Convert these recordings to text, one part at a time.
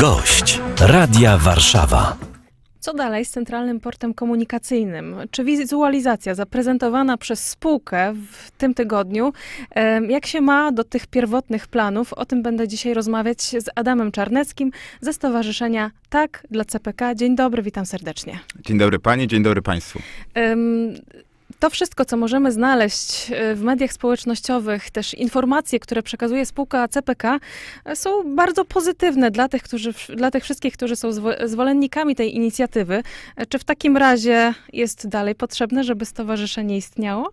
Gość Radia Warszawa. Co dalej z Centralnym Portem Komunikacyjnym? Czy wizualizacja zaprezentowana przez spółkę w tym tygodniu, jak się ma do tych pierwotnych planów? O tym będę dzisiaj rozmawiać z Adamem Czarneckim ze Stowarzyszenia Tak dla CPK. Dzień dobry, witam serdecznie. Dzień dobry Pani, dzień dobry Państwu. To wszystko, co możemy znaleźć e, w mediach społecznościowych, też informacje, które przekazuje spółka CPK, e, są bardzo pozytywne dla tych, którzy, dla tych wszystkich, którzy są zwo- zwolennikami tej inicjatywy. E, Czy w takim razie jest dalej potrzebne, żeby stowarzyszenie istniało?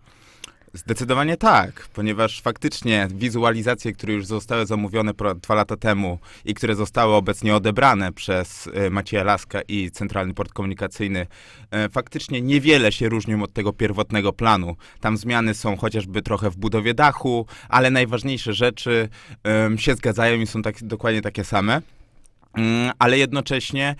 Zdecydowanie tak, ponieważ faktycznie wizualizacje, które już zostały zamówione dwa lata temu i które zostały obecnie odebrane przez e, Macieja Laska i Centralny Port Komunikacyjny, e, faktycznie niewiele się różnią od tego pierwotnego planu. Tam zmiany są chociażby trochę w budowie dachu, ale najważniejsze rzeczy się zgadzają i są tak, dokładnie takie same. Mm, ale jednocześnie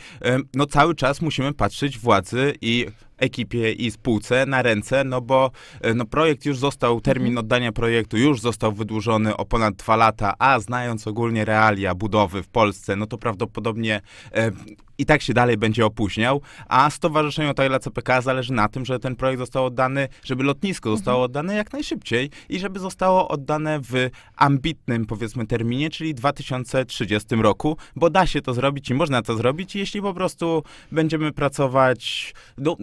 no cały czas musimy patrzeć władzy i ekipie i spółce na ręce, no bo e, no projekt już został, termin oddania projektu już został wydłużony o ponad dwa lata, a znając ogólnie realia budowy w Polsce, no to prawdopodobnie e, i tak się dalej będzie opóźniał, a Stowarzyszeniu dla CPK zależy na tym, żeby ten projekt został oddany, żeby lotnisko zostało oddane jak najszybciej i żeby zostało oddane w ambitnym, powiedzmy, terminie, czyli 2030 roku, bo da się to zrobić i można to zrobić, jeśli po prostu będziemy pracować, no,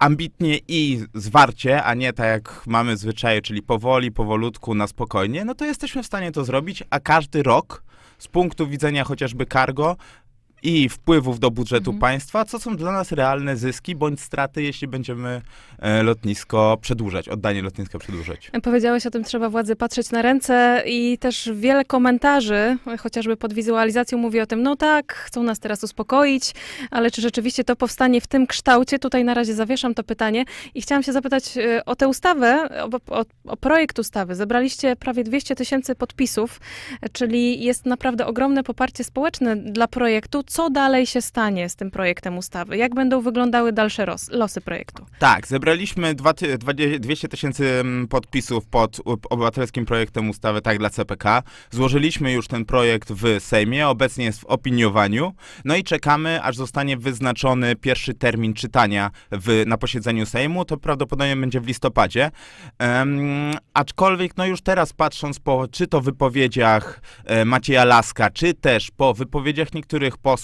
ambitnie i zwarcie, a nie tak jak mamy zwyczaje, czyli powoli, powolutku, na spokojnie, no to jesteśmy w stanie to zrobić, a każdy rok z punktu widzenia chociażby cargo i wpływów do budżetu państwa, co są dla nas realne zyski bądź straty, jeśli będziemy e, lotnisko przedłużać, oddanie lotniska przedłużać. Powiedziałeś o tym, trzeba władzy patrzeć na ręce i też wiele komentarzy, chociażby pod wizualizacją mówi o tym, no tak, chcą nas teraz uspokoić, ale czy rzeczywiście to powstanie w tym kształcie? Tutaj na razie zawieszam to pytanie i chciałam się zapytać e, o tę ustawę, o, o, o projekt ustawy. Zebraliście prawie 200 tysięcy podpisów, e, czyli jest naprawdę ogromne poparcie społeczne dla projektu. Co dalej się stanie z tym projektem ustawy? Jak będą wyglądały dalsze losy projektu? Tak, zebraliśmy dwa ty- dwadzie- 200 tysięcy mm, podpisów pod obywatelskim projektem ustawy Tak dla CPK. Złożyliśmy już ten projekt w Sejmie, obecnie jest w opiniowaniu. No i czekamy, aż zostanie wyznaczony pierwszy termin czytania w, na posiedzeniu Sejmu. To prawdopodobnie będzie w listopadzie. Em, aczkolwiek, no już teraz patrząc po czy to wypowiedziach e, Macieja Laska, czy też po wypowiedziach niektórych posłów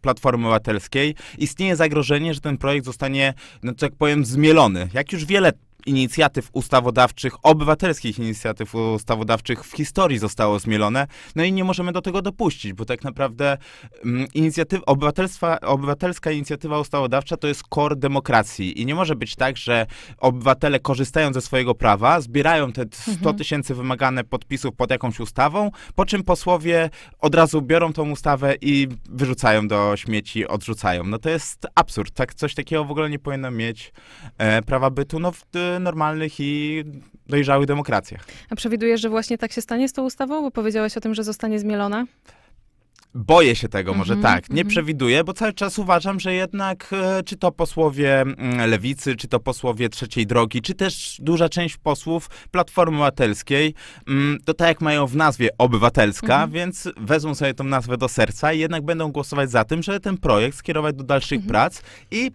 Platformy Obywatelskiej, istnieje zagrożenie, że ten projekt zostanie, no tak powiem, zmielony. Jak już wiele inicjatyw ustawodawczych, obywatelskich inicjatyw ustawodawczych w historii zostało zmielone, no i nie możemy do tego dopuścić, bo tak naprawdę mm, inicjatywa, obywatelstwa, obywatelska inicjatywa ustawodawcza to jest core demokracji i nie może być tak, że obywatele korzystają ze swojego prawa, zbierają te 100 tysięcy wymagane podpisów pod jakąś ustawą, po czym posłowie od razu biorą tą ustawę i wyrzucają do śmieci, odrzucają. No to jest absurd. Tak, coś takiego w ogóle nie powinno mieć e, prawa bytu no, w e, normalnych i dojrzałych demokracjach. A przewidujesz, że właśnie tak się stanie z tą ustawą? Bo powiedziałeś o tym, że zostanie zmielona. Boję się tego, może Mhm, tak. Nie mhm. przewiduję, bo cały czas uważam, że jednak e, czy to posłowie mm, lewicy, czy to posłowie trzeciej drogi, czy też duża część posłów Platformy Obywatelskiej, mm, to tak jak mają w nazwie obywatelska, Mhm. więc wezmą sobie tą nazwę do serca i jednak będą głosować za tym, żeby ten projekt skierować do dalszych Mhm. prac i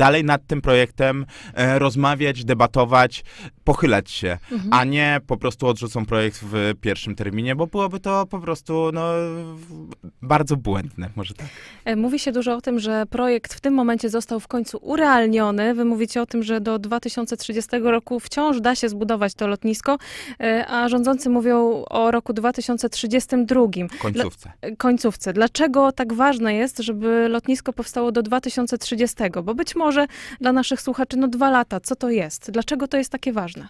dalej nad tym projektem e, rozmawiać, debatować, pochylać się, Mhm. a nie po prostu odrzucą projekt w pierwszym terminie, bo byłoby to po prostu no, bardzo błędne, może tak. E, Mówi się dużo o tym, że projekt w tym momencie został w końcu urealniony. Wy mówicie o tym, że do 2030 roku wciąż da się zbudować to lotnisko, e, a rządzący mówią o roku 2032, W końcówce. e, końcówce. Dlaczego tak ważne jest, żeby lotnisko powstało do 2030? Bo być może dla naszych słuchaczy, no dwa lata, co to jest? Dlaczego to jest takie ważne?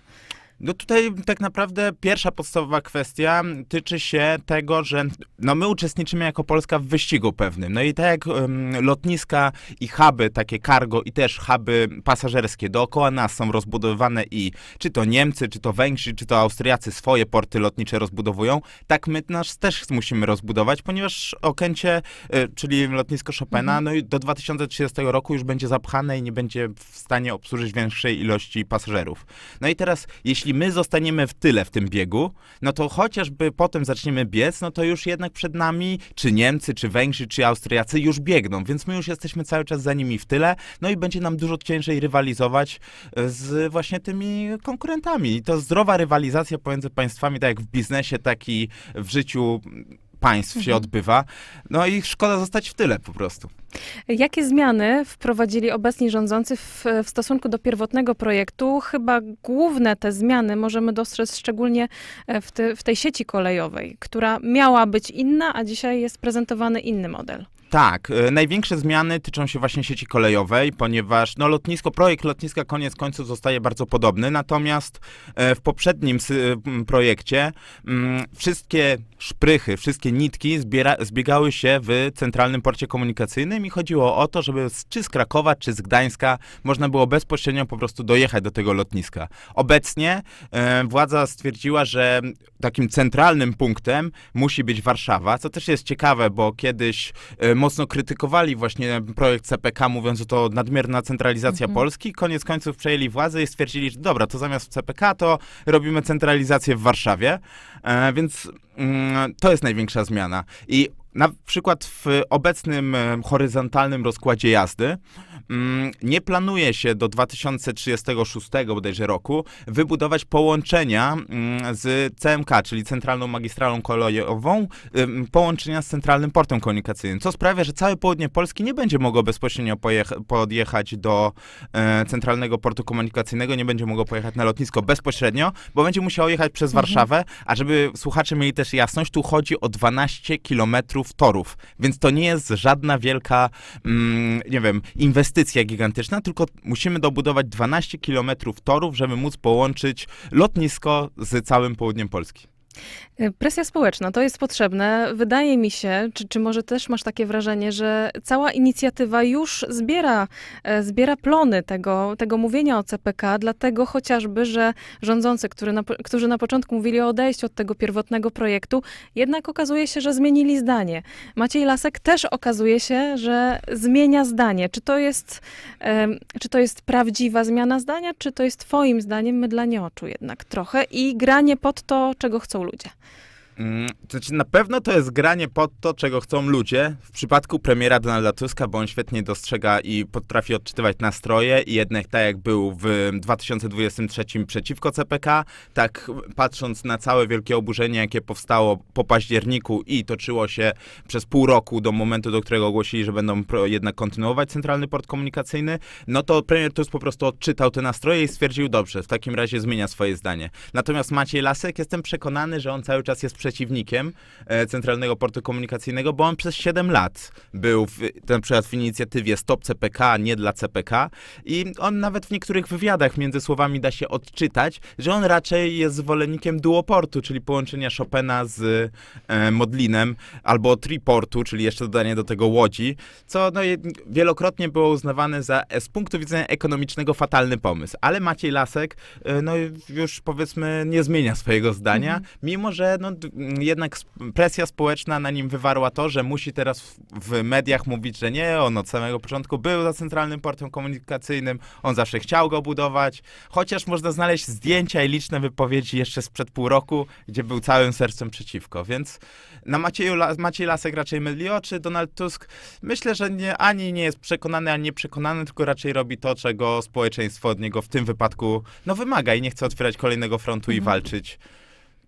No tutaj tak naprawdę pierwsza podstawowa kwestia tyczy się tego, że no my uczestniczymy jako Polska w wyścigu pewnym. No i tak jak em, lotniska i huby, takie cargo i też huby pasażerskie dookoła nas są rozbudowywane i czy to Niemcy, czy to Węgrzy, czy to Austriacy swoje porty lotnicze rozbudowują, tak my nasz też musimy rozbudować, ponieważ Okęcie, y, czyli lotnisko Chopina, no i do 2030 roku już będzie zapchane i nie będzie w stanie obsłużyć większej ilości pasażerów. No i teraz, jeśli jeśli my zostaniemy w tyle w tym biegu, no to chociażby potem zaczniemy biec, no to już jednak przed nami czy Niemcy, czy Węgrzy, czy Austriacy już biegną, więc my już jesteśmy cały czas za nimi w tyle, no i będzie nam dużo ciężej rywalizować e, z właśnie tymi konkurentami. I to zdrowa rywalizacja pomiędzy państwami, tak jak w biznesie, tak i w życiu państw się odbywa. No i szkoda zostać w tyle po prostu. Jakie zmiany wprowadzili obecni rządzący w, w stosunku do pierwotnego projektu? Chyba główne te zmiany możemy dostrzec szczególnie e, w, te, w tej sieci kolejowej, która miała być inna, a dzisiaj jest prezentowany inny model. Tak, e, największe zmiany tyczą się właśnie sieci kolejowej, ponieważ no, lotnisko, projekt lotniska koniec końców zostaje bardzo podobny, natomiast e, w poprzednim m, projekcie mm, wszystkie szprychy, wszystkie nitki zbiera, zbiegały się w centralnym porcie komunikacyjnym i chodziło o to, żeby czy z Krakowa, czy z Gdańska można było bezpośrednio po prostu dojechać do tego lotniska. Obecnie e, władza stwierdziła, że takim centralnym punktem musi być Warszawa, co też jest ciekawe, bo kiedyś e, mocno krytykowali właśnie projekt CPK, mówiąc, że to nadmierna centralizacja Polski. Koniec końców przejęli władzę i stwierdzili, że dobra, to zamiast CPK to robimy centralizację w Warszawie, e, więc mm, to jest największa zmiana. I na przykład w obecnym e, horyzontalnym rozkładzie jazdy mm, nie planuje się do 2036 bodajże roku wybudować połączenia mm, z CMK, czyli Centralną Magistralą Kolejową, połączenia z Centralnym Portem Komunikacyjnym, co sprawia, że całe południe Polski nie będzie mogło bezpośrednio podjechać do e, Centralnego Portu Komunikacyjnego, nie będzie mogło pojechać na lotnisko bezpośrednio, bo będzie musiało jechać przez Warszawę, a żeby słuchacze mieli też jasność, tu chodzi o 12 kilometrów torów, więc to nie jest żadna wielka, mm, nie wiem, inwestycja gigantyczna, tylko musimy dobudować 12 kilometrów torów, żeby móc połączyć lotnisko z całym południem Polski. E, Presja społeczna to jest potrzebne. Wydaje mi się, czy, czy może też masz takie wrażenie, że cała inicjatywa już zbiera, e, zbiera plony tego, tego mówienia o CPK, dlatego chociażby, że rządzący, który na, którzy na początku mówili o odejściu od tego pierwotnego projektu, jednak okazuje się, że zmienili zdanie. Maciej Lasek też okazuje się, że zmienia zdanie. Czy to jest, czy to jest prawdziwa zmiana zdania, czy to jest twoim zdaniem mydlanie oczu jednak trochę i granie pod to, czego chcą ludzie? Mm, To znaczy, na pewno to jest granie pod to, czego chcą ludzie. W przypadku premiera Donalda Tuska, bo on świetnie dostrzega i potrafi odczytywać nastroje i jednak tak jak był w 2023 przeciwko CPK, tak patrząc na całe wielkie oburzenie, jakie powstało po październiku i toczyło się przez pół roku do momentu, do którego ogłosili, że będą jednak kontynuować Centralny Port Komunikacyjny, no to premier Tusk po prostu odczytał te nastroje i stwierdził, dobrze, w takim razie zmienia swoje zdanie. Natomiast Maciej Lasek, jestem przekonany, że on cały czas jest przeciwnikiem e, Centralnego Portu Komunikacyjnego, bo on przez 7 lat był w, na przykład w inicjatywie Stop CPK, nie dla CPK i on nawet w niektórych wywiadach między słowami da się odczytać, że on raczej jest zwolennikiem duoportu, czyli połączenia Chopina z e, Modlinem, albo triportu, czyli jeszcze dodanie do tego Łodzi, co no, wielokrotnie było uznawane za e, z punktu widzenia ekonomicznego fatalny pomysł. Ale Maciej Lasek e, no, już powiedzmy nie zmienia swojego zdania, mimo że no, jednak sp- presja społeczna na nim wywarła to, że musi teraz w, mediach mówić, że nie, on od samego początku był za Centralnym Portem Komunikacyjnym, on zawsze chciał go budować, chociaż można znaleźć zdjęcia i liczne wypowiedzi jeszcze sprzed pół roku, gdzie był całym sercem przeciwko, więc na Macieju, Maciej Lasek raczej myli oczy, Donald Tusk myślę, że nie, ani nie jest przekonany, ani nieprzekonany, tylko raczej robi to, czego społeczeństwo od niego w tym wypadku no, wymaga i nie chce otwierać kolejnego frontu i walczyć.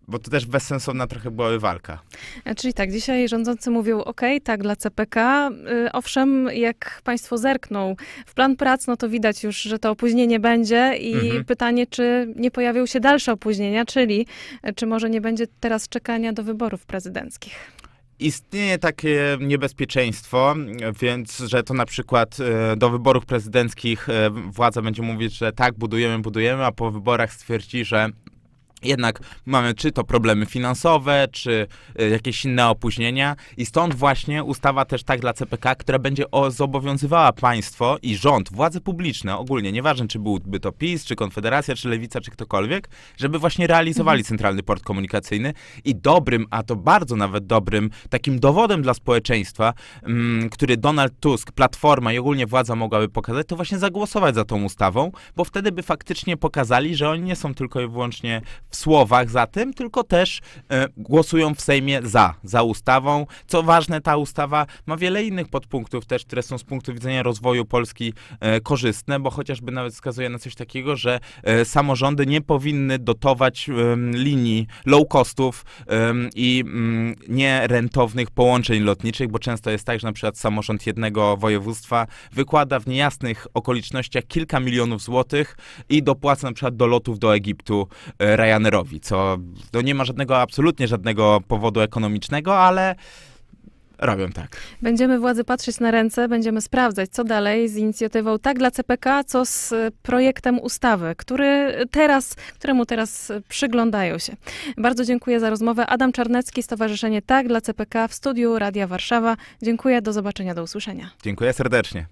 Bo to też bezsensowna trochę byłaby walka. E, Czyli tak, dzisiaj rządzący mówią, ok, tak, dla CPK. Y, Owszem, jak państwo zerkną w plan prac, no to widać już, że to opóźnienie będzie i Mhm. pytanie, czy nie pojawią się dalsze opóźnienia, czyli e, czy może nie będzie teraz czekania do wyborów prezydenckich. Istnieje takie niebezpieczeństwo, więc że to na przykład e, do wyborów prezydenckich władza będzie mówić, że tak, budujemy, budujemy, a po wyborach stwierdzi, że Jednak mamy czy to problemy finansowe, czy y, jakieś inne opóźnienia i stąd właśnie ustawa też tak dla CPK, która będzie zobowiązywała państwo i rząd, władze publiczne ogólnie, nieważne czy byłby to PiS, czy Konfederacja, czy Lewica, czy ktokolwiek, żeby właśnie realizowali Centralny Port Komunikacyjny i dobrym, a to bardzo nawet dobrym, takim dowodem dla społeczeństwa, mm, który Donald Tusk, Platforma i ogólnie władza mogłaby pokazać, to właśnie zagłosować za tą ustawą, bo wtedy by faktycznie pokazali, że oni nie są tylko i wyłącznie w słowach za tym, tylko też e, głosują w Sejmie za, za ustawą. Co ważne, ta ustawa ma wiele innych podpunktów też, które są z punktu widzenia rozwoju Polski e, korzystne, bo chociażby nawet wskazuje na coś takiego, że e, samorządy nie powinny dotować linii low costów i mm, nierentownych połączeń lotniczych, bo często jest tak, że na przykład samorząd jednego województwa wykłada w niejasnych okolicznościach kilka milionów złotych i dopłaca na przykład do lotów do Egiptu e, Co to nie ma żadnego, absolutnie żadnego powodu ekonomicznego, ale robią tak. Będziemy władzy patrzeć na ręce, będziemy sprawdzać, co dalej z inicjatywą tak dla CPK, co z e, projektem ustawy, który teraz, któremu teraz e, przyglądają się. Bardzo dziękuję za rozmowę. Adam Czarnecki, Stowarzyszenie Tak dla CPK w studiu Radia Warszawa. Dziękuję, do zobaczenia, do usłyszenia. Dziękuję serdecznie.